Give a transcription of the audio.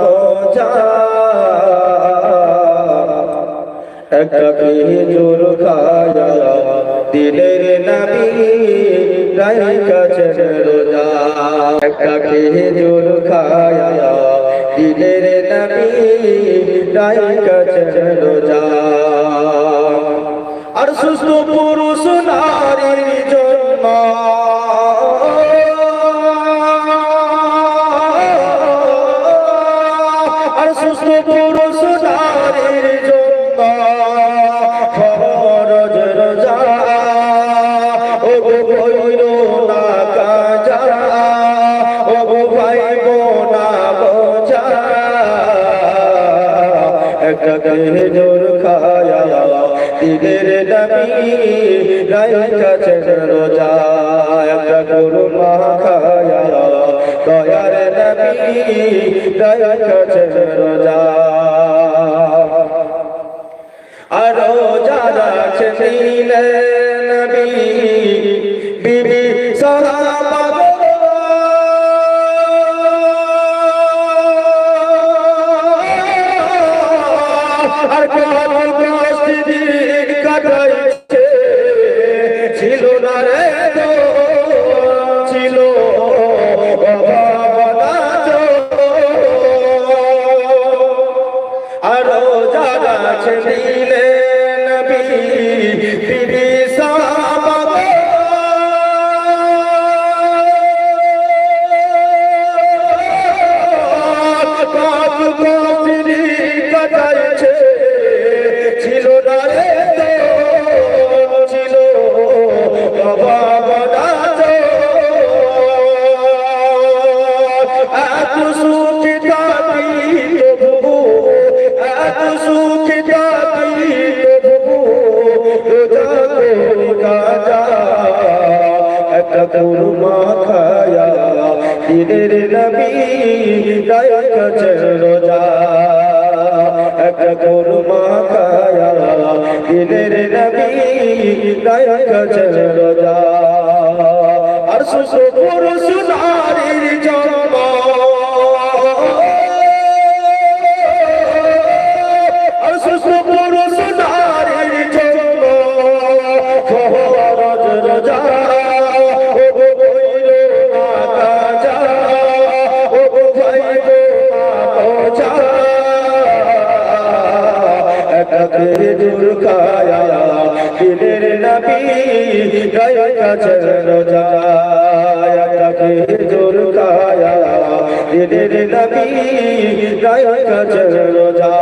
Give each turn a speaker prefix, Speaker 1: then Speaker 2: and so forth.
Speaker 1: বোঝা একটা খেজুর খায়া দিলের নবী রাই কাছে রোজা একটা খেজুর খায়া দিলের নবী আর সুস্থ পুরুষ নারীর জন্য না কাজা ও একটা খায়া কাছে রোজা একটা গরু মা খায়া নবী কাছে রোজা আর যারা ছিলেন নবী বিবি সাহাবা আর কত কষ্ট আরও যারা ছিলেন নবী বিবি সাহাবা। কাপ একটা মাখায়া খায়া দিনের নবী দায়ক রোজা একটা কুরমা খায়া দিনের নবী দায়ক রোজা আর সুসু পুরুষ নারীর একটা খেজুর দিলের নবী গায় কাছে রোজা। একটা খেজুর দিলের নবী গায় কাছে রোজা।